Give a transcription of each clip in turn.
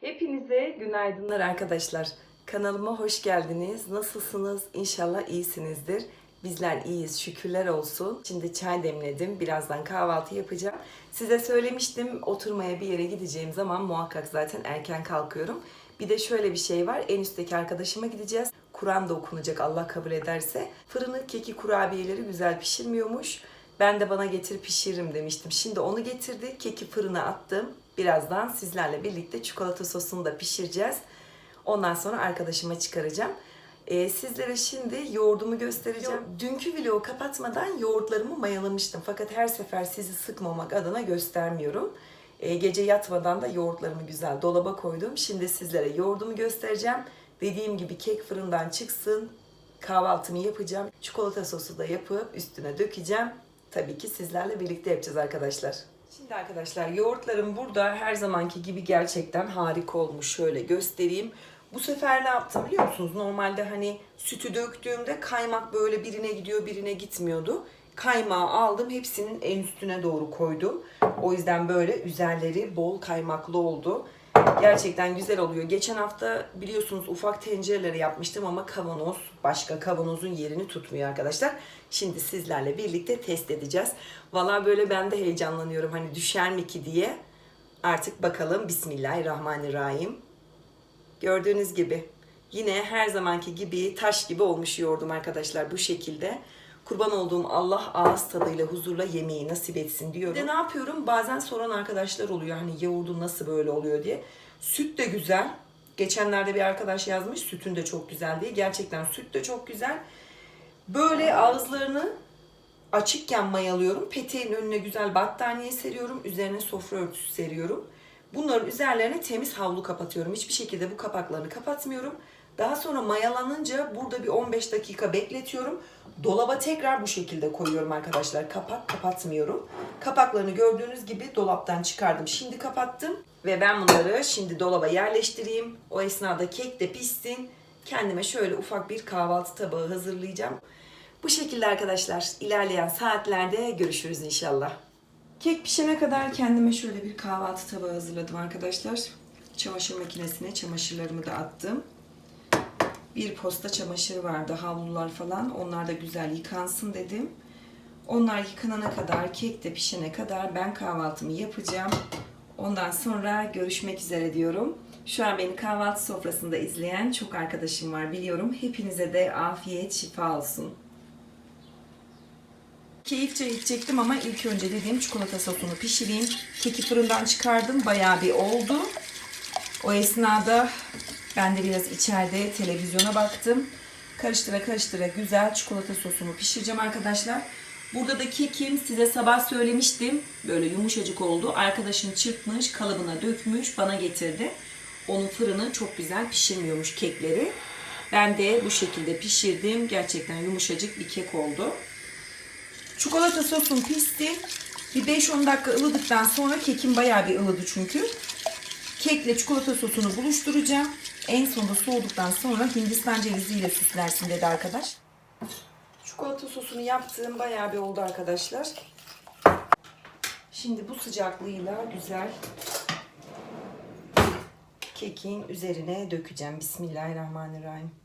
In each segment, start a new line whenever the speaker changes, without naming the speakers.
Hepinize günaydınlar arkadaşlar. Kanalıma hoş geldiniz. Nasılsınız? İnşallah iyisinizdir. Bizler iyiyiz, şükürler olsun. Şimdi çay demledim. Birazdan kahvaltı yapacağım. Size söylemiştim oturmaya bir yere gideceğim zaman muhakkak zaten erken kalkıyorum. Bir de şöyle bir şey var. En üstteki arkadaşıma gideceğiz. Kur'an da okunacak Allah kabul ederse. Fırını keki kurabiyeleri güzel pişirmiyormuş. Ben de bana getir pişiririm demiştim. Şimdi onu getirdi. Keki fırına attım. Birazdan sizlerle birlikte çikolata sosunu da pişireceğiz. Ondan sonra arkadaşıma çıkaracağım. Ee, sizlere şimdi yoğurdumu göstereceğim. Dünkü vlogu kapatmadan yoğurtlarımı mayalamıştım. Fakat her sefer sizi sıkmamak adına göstermiyorum. Ee, gece yatmadan da yoğurtlarımı güzel dolaba koydum. Şimdi sizlere yoğurdumu göstereceğim. Dediğim gibi kek fırından çıksın. Kahvaltımı yapacağım. Çikolata sosu da yapıp üstüne dökeceğim. Tabii ki sizlerle birlikte yapacağız arkadaşlar. Şimdi arkadaşlar yoğurtlarım burada her zamanki gibi gerçekten harika olmuş. Şöyle göstereyim. Bu sefer ne yaptım biliyor musunuz? Normalde hani sütü döktüğümde kaymak böyle birine gidiyor birine gitmiyordu. Kaymağı aldım hepsinin en üstüne doğru koydum. O yüzden böyle üzerleri bol kaymaklı oldu. Gerçekten güzel oluyor. Geçen hafta biliyorsunuz ufak tencereleri yapmıştım ama kavanoz başka kavanozun yerini tutmuyor arkadaşlar. Şimdi sizlerle birlikte test edeceğiz. Valla böyle ben de heyecanlanıyorum hani düşer mi ki diye. Artık bakalım Bismillahirrahmanirrahim. Gördüğünüz gibi yine her zamanki gibi taş gibi olmuş yoğurdum arkadaşlar bu şekilde. Kurban olduğum Allah ağız tadıyla huzurla yemeği nasip etsin diyorum. Bir de ne yapıyorum? Bazen soran arkadaşlar oluyor hani yoğurdun nasıl böyle oluyor diye. Süt de güzel. Geçenlerde bir arkadaş yazmış sütün de çok güzel diye. Gerçekten süt de çok güzel. Böyle ağızlarını açıkken mayalıyorum. Peteğin önüne güzel battaniye seriyorum. Üzerine sofra örtüsü seriyorum. Bunların üzerlerine temiz havlu kapatıyorum. Hiçbir şekilde bu kapaklarını kapatmıyorum. Daha sonra mayalanınca burada bir 15 dakika bekletiyorum. Dolaba tekrar bu şekilde koyuyorum arkadaşlar. Kapak kapatmıyorum. Kapaklarını gördüğünüz gibi dolaptan çıkardım. Şimdi kapattım ve ben bunları şimdi dolaba yerleştireyim. O esnada kek de pişsin. Kendime şöyle ufak bir kahvaltı tabağı hazırlayacağım. Bu şekilde arkadaşlar ilerleyen saatlerde görüşürüz inşallah. Kek pişene kadar kendime şöyle bir kahvaltı tabağı hazırladım arkadaşlar. Çamaşır makinesine çamaşırlarımı da attım. Bir posta çamaşır vardı, havlular falan. Onlar da güzel yıkansın dedim. Onlar yıkanana kadar, kek de pişene kadar ben kahvaltımı yapacağım. Ondan sonra görüşmek üzere diyorum. Şu an beni kahvaltı sofrasında izleyen çok arkadaşım var biliyorum. Hepinize de afiyet, şifa olsun. Keyifçe içecektim ama ilk önce dediğim çikolata sosunu pişireyim. Keki fırından çıkardım. Bayağı bir oldu. O esnada ben de biraz içeride televizyona baktım. Karıştıra karıştıra güzel çikolata sosumu pişireceğim arkadaşlar. Burada da kekim size sabah söylemiştim. Böyle yumuşacık oldu. Arkadaşım çırpmış, kalıbına dökmüş, bana getirdi. Onun fırını çok güzel pişirmiyormuş kekleri. Ben de bu şekilde pişirdim. Gerçekten yumuşacık bir kek oldu. Çikolata sosum pişti. Bir 5-10 dakika ılıdıktan sonra kekim bayağı bir ılıdı çünkü. Kekle çikolata sosunu buluşturacağım. En sonunda soğuduktan sonra Hindistan ceviziyle süslersin dedi arkadaş. Çikolata sosunu yaptığım bayağı bir oldu arkadaşlar. Şimdi bu sıcaklığıyla güzel kekin üzerine dökeceğim. Bismillahirrahmanirrahim.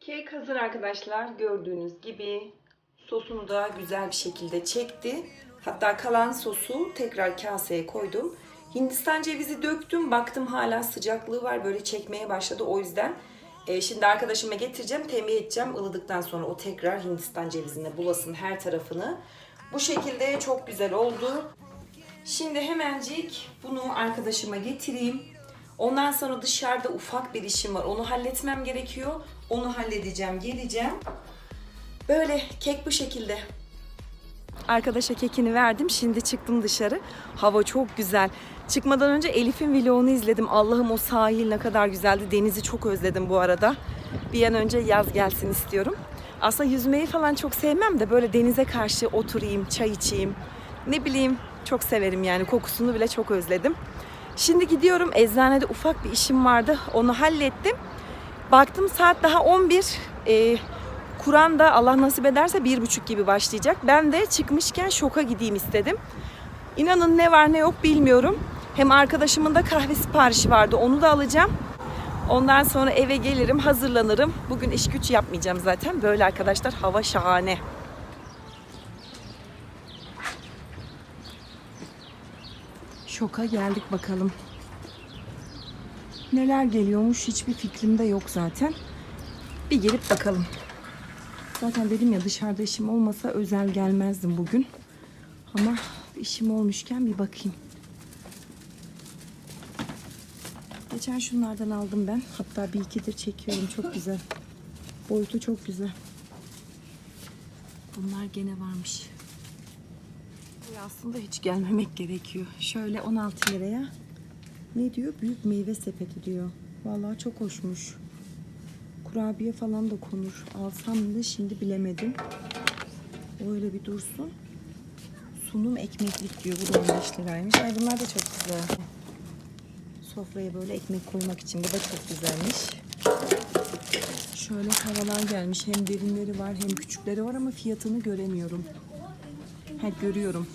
Kek hazır arkadaşlar. Gördüğünüz gibi sosunu da güzel bir şekilde çekti. Hatta kalan sosu tekrar kaseye koydum. Hindistan cevizi döktüm. Baktım hala sıcaklığı var. Böyle çekmeye başladı. O yüzden e, şimdi arkadaşıma getireceğim. Tembih edeceğim. Ilıdıktan sonra o tekrar Hindistan cevizine bulasın her tarafını. Bu şekilde çok güzel oldu. Şimdi hemencik bunu arkadaşıma getireyim. Ondan sonra dışarıda ufak bir işim var. Onu halletmem gerekiyor. Onu halledeceğim, geleceğim. Böyle kek bu şekilde. Arkadaşa kekini verdim. Şimdi çıktım dışarı. Hava çok güzel. Çıkmadan önce Elif'in vlogunu izledim. Allah'ım o sahil ne kadar güzeldi. Denizi çok özledim bu arada. Bir an önce yaz gelsin istiyorum. Aslında yüzmeyi falan çok sevmem de böyle denize karşı oturayım, çay içeyim. Ne bileyim çok severim yani kokusunu bile çok özledim. Şimdi gidiyorum. Eczanede ufak bir işim vardı. Onu hallettim. Baktım saat daha 11. Ee, Kur'an da Allah nasip ederse bir buçuk gibi başlayacak. Ben de çıkmışken şoka gideyim istedim. İnanın ne var ne yok bilmiyorum. Hem arkadaşımın da kahve siparişi vardı. Onu da alacağım. Ondan sonra eve gelirim, hazırlanırım. Bugün iş güç yapmayacağım zaten. Böyle arkadaşlar hava şahane. Şoka geldik bakalım. Neler geliyormuş hiçbir fikrim de yok zaten. Bir gelip bakalım. Zaten dedim ya dışarıda işim olmasa özel gelmezdim bugün. Ama işim olmuşken bir bakayım. Geçen şunlardan aldım ben. Hatta bir ikidir çekiyorum. Çok güzel. Boyutu çok güzel. Bunlar gene varmış. Ya Aslında hiç gelmemek gerekiyor. Şöyle 16 liraya. Ne diyor? Büyük meyve sepeti diyor. Vallahi çok hoşmuş. Kurabiye falan da konur. Alsam mı şimdi bilemedim. O öyle bir dursun. Sunum ekmeklik diyor. Bu da 15 liraymış. Ay bunlar da çok güzel. Sofraya böyle ekmek koymak için. Bu da çok güzelmiş. Şöyle tavalar gelmiş. Hem derinleri var hem küçükleri var ama fiyatını göremiyorum. Ha görüyorum.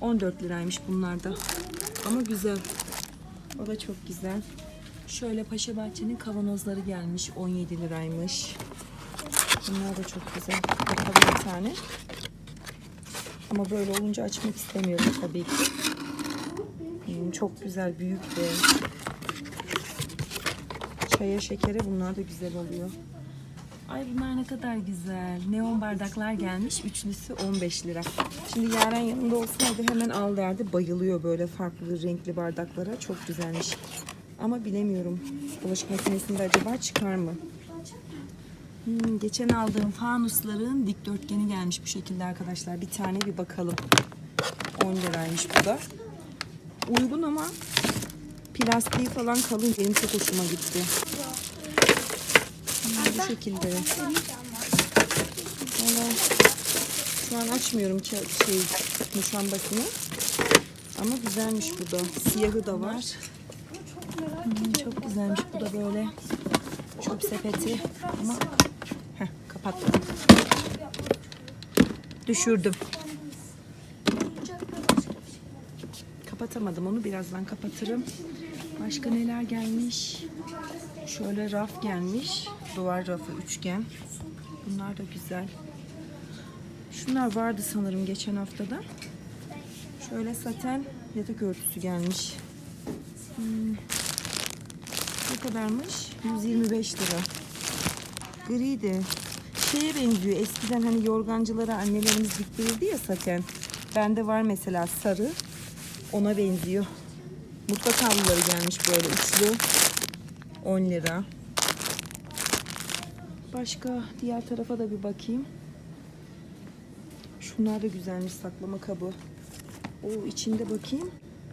14 liraymış bunlar da. Ama güzel. O da çok güzel. Şöyle Paşa Bahçe'nin kavanozları gelmiş. 17 liraymış. Bunlar da çok güzel. Bakalım bir tane. Ama böyle olunca açmak istemiyorum tabii ki. Hmm, çok güzel, büyük de. Çaya şekere bunlar da güzel oluyor. Ay bunlar ne kadar güzel. Neon bardaklar gelmiş. Üçlüsü 15 lira. Şimdi Yaren yanında olsaydı hemen al derdi. Bayılıyor böyle farklı renkli bardaklara. Çok güzelmiş. Ama bilemiyorum. Bulaşık makinesinde acaba çıkar mı? Hmm, geçen aldığım fanusların dikdörtgeni gelmiş bu şekilde arkadaşlar. Bir tane bir bakalım. 10 liraymış bu da. Uygun ama plastiği falan kalın. Benim çok hoşuma gitti. Bu şekilde. Valla şu an açmıyorum şey muşambasını. Ama güzelmiş bu da. Siyahı da var. Hmm, çok güzelmiş bu da böyle. Çöp sepeti. Ama Heh, kapattım. Düşürdüm. Kapatamadım onu. Birazdan kapatırım. Başka neler gelmiş? Şöyle raf gelmiş. Duvar rafı üçgen. Bunlar da güzel. Şunlar vardı sanırım geçen haftada. Şöyle saten yatak örtüsü gelmiş. Hmm. Ne kadarmış? 125 lira. Gri de. Şeye benziyor. Eskiden hani yorgancılara annelerimiz diktirirdi ya saten. Bende var mesela sarı. Ona benziyor. Mutfak havluları gelmiş böyle üçlü. 10 lira. Başka diğer tarafa da bir bakayım. Şunlar da güzelmiş saklama kabı. O içinde bakayım.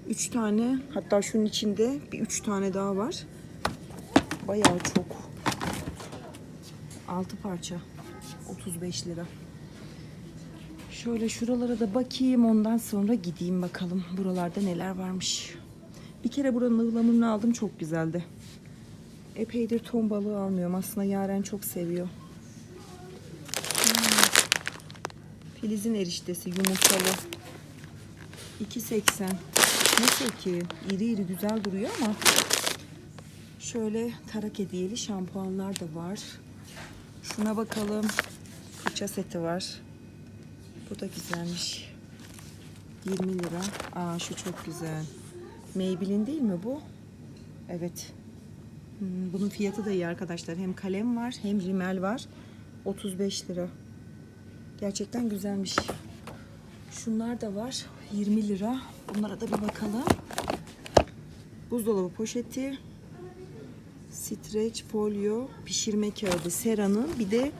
3 tane hatta şunun içinde bir 3 tane daha var. Bayağı çok. 6 parça. 35 lira. Şöyle şuralara da bakayım ondan sonra gideyim bakalım buralarda neler varmış. Bir kere buranın ıhlamurunu aldım çok güzeldi. Epeydir ton balığı almıyorum. Aslında Yaren çok seviyor. Filizin eriştesi yumurtalı. 2.80. Nasıl ki? İri iri güzel duruyor ama şöyle tarak hediyeli şampuanlar da var. Şuna bakalım. Fırça seti var. Bu da güzelmiş. 20 lira. Aa şu çok güzel. Maybelline değil mi bu? Evet. Hmm, bunun fiyatı da iyi arkadaşlar. Hem kalem var hem rimel var. 35 lira. Gerçekten güzelmiş. Şunlar da var. 20 lira. Bunlara da bir bakalım. Buzdolabı poşeti. Streç, folyo, pişirme kağıdı, seranın bir de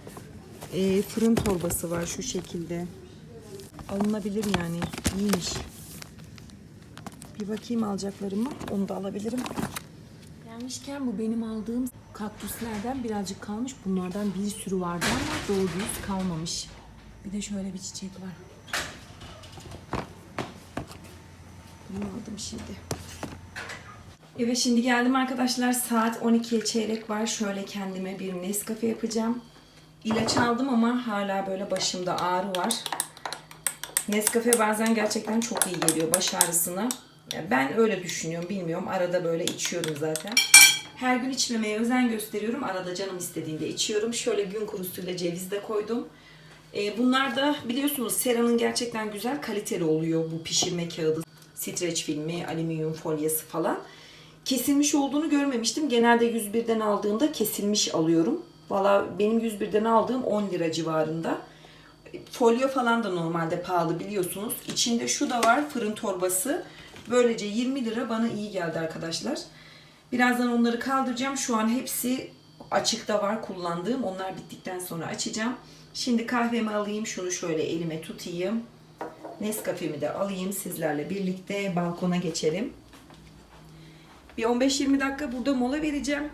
e, fırın torbası var şu şekilde. alınabilir yani. İyiymiş. Bir bakayım alacaklarımı. Onu da alabilirim. Gelmişken bu benim aldığım kaktüslerden birazcık kalmış. Bunlardan bir sürü vardı ama doğru düz kalmamış. Bir de şöyle bir çiçek var. Bunu aldım şimdi. Evet şimdi geldim arkadaşlar. Saat 12'ye çeyrek var. Şöyle kendime bir Nescafe yapacağım. İlaç aldım ama hala böyle başımda ağrı var. Nescafe bazen gerçekten çok iyi geliyor baş ağrısına. Yani ben öyle düşünüyorum bilmiyorum. Arada böyle içiyorum zaten. Her gün içmemeye özen gösteriyorum. Arada canım istediğinde içiyorum. Şöyle gün kurusuyla ceviz de koydum. Ee, bunlar da biliyorsunuz Sera'nın gerçekten güzel kaliteli oluyor bu pişirme kağıdı. Streç filmi, alüminyum folyası falan. Kesilmiş olduğunu görmemiştim. Genelde 101'den aldığımda kesilmiş alıyorum. Valla benim 101'den aldığım 10 lira civarında. Folyo falan da normalde pahalı biliyorsunuz. İçinde şu da var fırın torbası. Böylece 20 lira bana iyi geldi arkadaşlar. Birazdan onları kaldıracağım. Şu an hepsi açıkta var kullandığım. Onlar bittikten sonra açacağım. Şimdi kahvemi alayım. Şunu şöyle elime tutayım. Nescafe'mi de alayım sizlerle birlikte balkona geçelim. Bir 15-20 dakika burada mola vereceğim.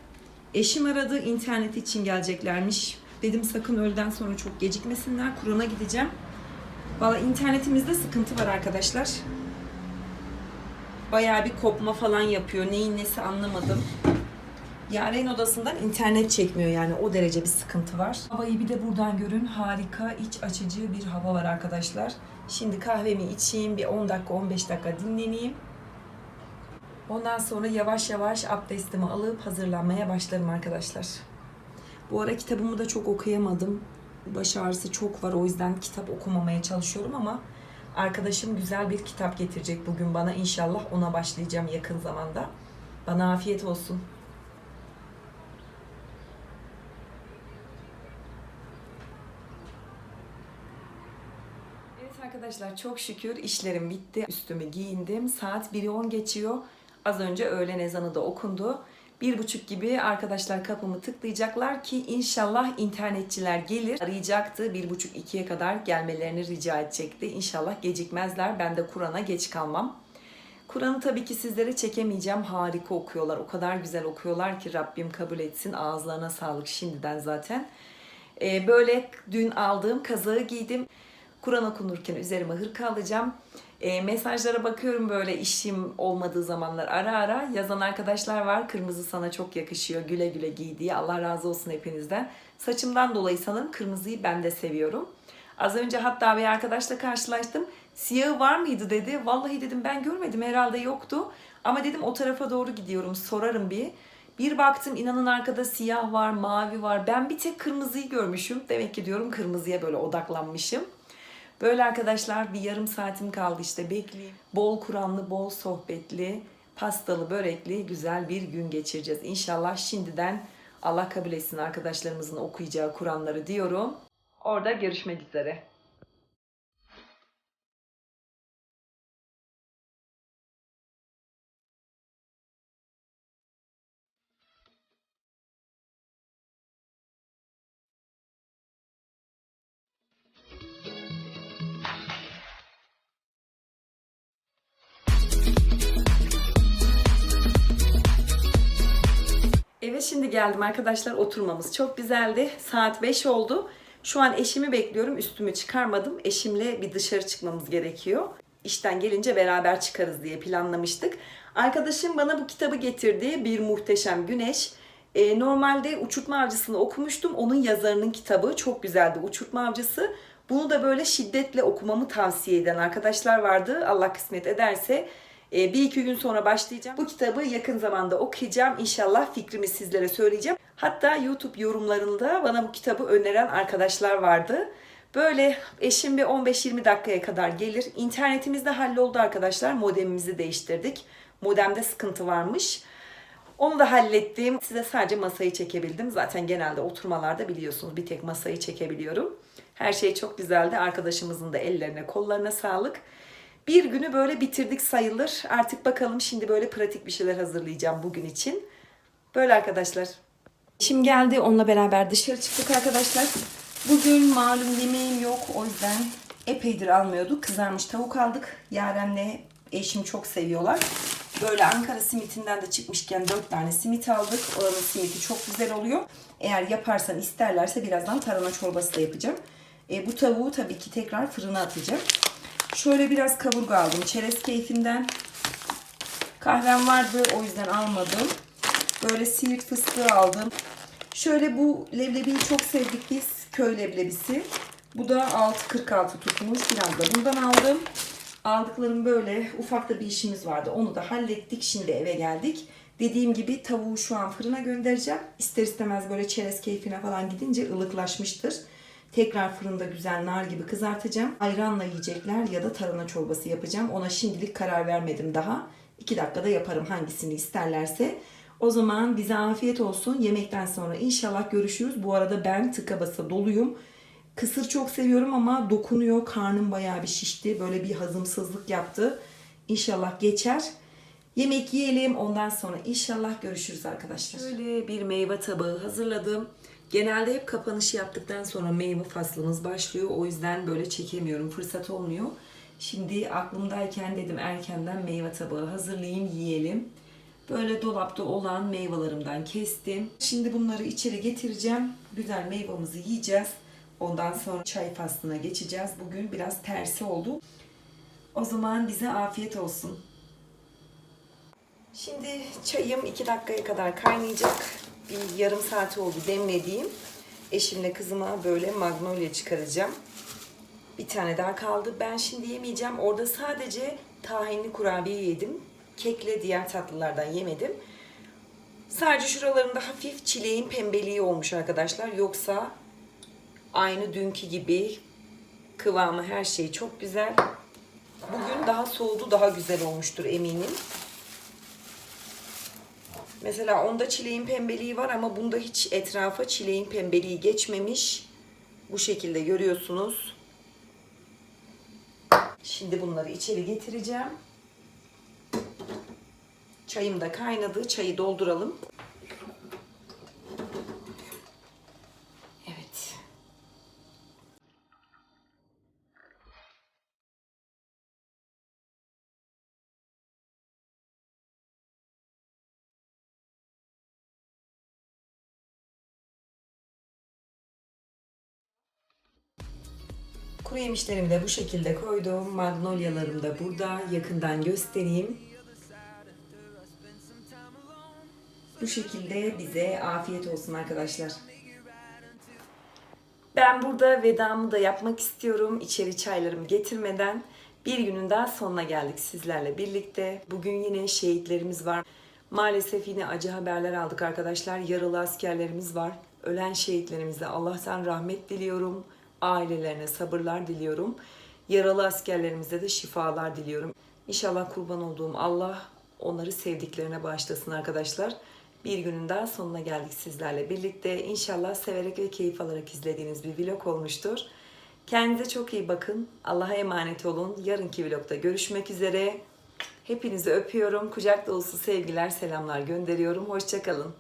Eşim aradı internet için geleceklermiş. Dedim sakın öğleden sonra çok gecikmesinler. Kur'an'a gideceğim. Valla internetimizde sıkıntı var arkadaşlar. Bayağı bir kopma falan yapıyor. Neyin nesi anlamadım. Yaren odasından internet çekmiyor yani o derece bir sıkıntı var. Havayı bir de buradan görün. Harika iç açıcı bir hava var arkadaşlar. Şimdi kahvemi içeyim. Bir 10 dakika 15 dakika dinleneyim. Ondan sonra yavaş yavaş abdestimi alıp hazırlanmaya başlarım arkadaşlar. Bu ara kitabımı da çok okuyamadım. Baş ağrısı çok var o yüzden kitap okumamaya çalışıyorum ama arkadaşım güzel bir kitap getirecek bugün bana. İnşallah ona başlayacağım yakın zamanda. Bana afiyet olsun. Evet arkadaşlar çok şükür işlerim bitti. Üstümü giyindim. Saat 1'i 10 geçiyor. Az önce öğlen ezanı da okundu. Bir buçuk gibi arkadaşlar kapımı tıklayacaklar ki inşallah internetçiler gelir. Arayacaktı. Bir buçuk ikiye kadar gelmelerini rica edecekti. İnşallah gecikmezler. Ben de Kur'an'a geç kalmam. Kur'an'ı tabii ki sizlere çekemeyeceğim. Harika okuyorlar. O kadar güzel okuyorlar ki Rabbim kabul etsin. Ağızlarına sağlık şimdiden zaten. Ee, böyle dün aldığım kazağı giydim. Kur'an okunurken üzerime hırka alacağım. E, mesajlara bakıyorum böyle işim olmadığı zamanlar ara ara. Yazan arkadaşlar var. Kırmızı sana çok yakışıyor. Güle güle giy diye. Allah razı olsun hepinizden. Saçımdan dolayı sanırım kırmızıyı ben de seviyorum. Az önce hatta bir arkadaşla karşılaştım. Siyahı var mıydı dedi. Vallahi dedim ben görmedim herhalde yoktu. Ama dedim o tarafa doğru gidiyorum sorarım bir. Bir baktım inanın arkada siyah var, mavi var. Ben bir tek kırmızıyı görmüşüm. Demek ki diyorum kırmızıya böyle odaklanmışım. Böyle arkadaşlar bir yarım saatim kaldı işte bekleyeyim. Bol Kur'anlı, bol sohbetli, pastalı, börekli güzel bir gün geçireceğiz. İnşallah şimdiden Allah kabul etsin arkadaşlarımızın okuyacağı Kur'anları diyorum. Orada görüşmek üzere. Geldim arkadaşlar oturmamız çok güzeldi. Saat 5 oldu. Şu an eşimi bekliyorum. Üstümü çıkarmadım. Eşimle bir dışarı çıkmamız gerekiyor. İşten gelince beraber çıkarız diye planlamıştık. Arkadaşım bana bu kitabı getirdi. Bir Muhteşem Güneş. Ee, normalde Uçurtma Avcısı'nı okumuştum. Onun yazarının kitabı çok güzeldi. Uçurtma Avcısı. Bunu da böyle şiddetle okumamı tavsiye eden arkadaşlar vardı. Allah kısmet ederse ee, bir iki gün sonra başlayacağım. Bu kitabı yakın zamanda okuyacağım. İnşallah fikrimi sizlere söyleyeceğim. Hatta YouTube yorumlarında bana bu kitabı öneren arkadaşlar vardı. Böyle eşim bir 15-20 dakikaya kadar gelir. İnternetimiz de halloldu arkadaşlar. Modemimizi değiştirdik. Modemde sıkıntı varmış. Onu da hallettim. Size sadece masayı çekebildim. Zaten genelde oturmalarda biliyorsunuz bir tek masayı çekebiliyorum. Her şey çok güzeldi. Arkadaşımızın da ellerine kollarına sağlık. Bir günü böyle bitirdik sayılır. Artık bakalım şimdi böyle pratik bir şeyler hazırlayacağım bugün için. Böyle arkadaşlar. Şimdi geldi onunla beraber dışarı çıktık arkadaşlar. Bugün malum yemeğim yok o yüzden epeydir almıyorduk. Kızarmış tavuk aldık. Yaren'le eşim çok seviyorlar. Böyle Ankara simitinden de çıkmışken 4 tane simit aldık. Oranın simiti çok güzel oluyor. Eğer yaparsan isterlerse birazdan tarhana çorbası da yapacağım. E, bu tavuğu tabii ki tekrar fırına atacağım. Şöyle biraz kaburga aldım. Çerez keyfinden. Kahvem vardı o yüzden almadım. Böyle siirt fıstığı aldım. Şöyle bu leblebiyi çok sevdik biz. Köy leblebisi. Bu da 6.46 tutmuş. Biraz da bundan aldım. Aldıklarım böyle ufak da bir işimiz vardı. Onu da hallettik. Şimdi eve geldik. Dediğim gibi tavuğu şu an fırına göndereceğim. İster istemez böyle çerez keyfine falan gidince ılıklaşmıştır. Tekrar fırında güzel nar gibi kızartacağım. Ayranla yiyecekler ya da tarhana çorbası yapacağım. Ona şimdilik karar vermedim daha. 2 dakikada yaparım hangisini isterlerse. O zaman bize afiyet olsun. Yemekten sonra inşallah görüşürüz. Bu arada ben tıka basa doluyum. Kısır çok seviyorum ama dokunuyor. Karnım bayağı bir şişti. Böyle bir hazımsızlık yaptı. İnşallah geçer. Yemek yiyelim. Ondan sonra inşallah görüşürüz arkadaşlar. Şöyle bir meyve tabağı hazırladım. Genelde hep kapanışı yaptıktan sonra meyve faslımız başlıyor. O yüzden böyle çekemiyorum. Fırsat olmuyor. Şimdi aklımdayken dedim erkenden meyve tabağı hazırlayayım, yiyelim. Böyle dolapta olan meyvelerimden kestim. Şimdi bunları içeri getireceğim. Güzel meyvamızı yiyeceğiz. Ondan sonra çay faslına geçeceğiz. Bugün biraz tersi oldu. O zaman bize afiyet olsun. Şimdi çayım 2 dakikaya kadar kaynayacak. Bir yarım saati oldu demlediğim. Eşimle kızıma böyle magnolia çıkaracağım. Bir tane daha kaldı. Ben şimdi yemeyeceğim. Orada sadece tahinli kurabiye yedim. Kekle diğer tatlılardan yemedim. Sadece şuralarında hafif çileğin pembeliği olmuş arkadaşlar. Yoksa aynı dünkü gibi kıvamı her şey çok güzel. Bugün daha soğudu, daha güzel olmuştur eminim. Mesela onda çileğin pembeliği var ama bunda hiç etrafa çileğin pembeliği geçmemiş. Bu şekilde görüyorsunuz. Şimdi bunları içeri getireceğim. Çayım da kaynadı. Çayı dolduralım. Kuru yemişlerimi de bu şekilde koydum. Magnolyalarım da burada. Yakından göstereyim. Bu şekilde bize afiyet olsun arkadaşlar. Ben burada vedamı da yapmak istiyorum. İçeri çaylarımı getirmeden. Bir günün daha sonuna geldik sizlerle birlikte. Bugün yine şehitlerimiz var. Maalesef yine acı haberler aldık arkadaşlar. Yaralı askerlerimiz var. Ölen şehitlerimize Allah'tan rahmet diliyorum. Ailelerine sabırlar diliyorum. Yaralı askerlerimize de şifalar diliyorum. İnşallah kurban olduğum Allah onları sevdiklerine bağışlasın arkadaşlar. Bir günün daha sonuna geldik sizlerle birlikte. İnşallah severek ve keyif alarak izlediğiniz bir vlog olmuştur. Kendinize çok iyi bakın. Allah'a emanet olun. Yarınki vlogda görüşmek üzere. Hepinizi öpüyorum. Kucak dolusu sevgiler, selamlar gönderiyorum. Hoşçakalın.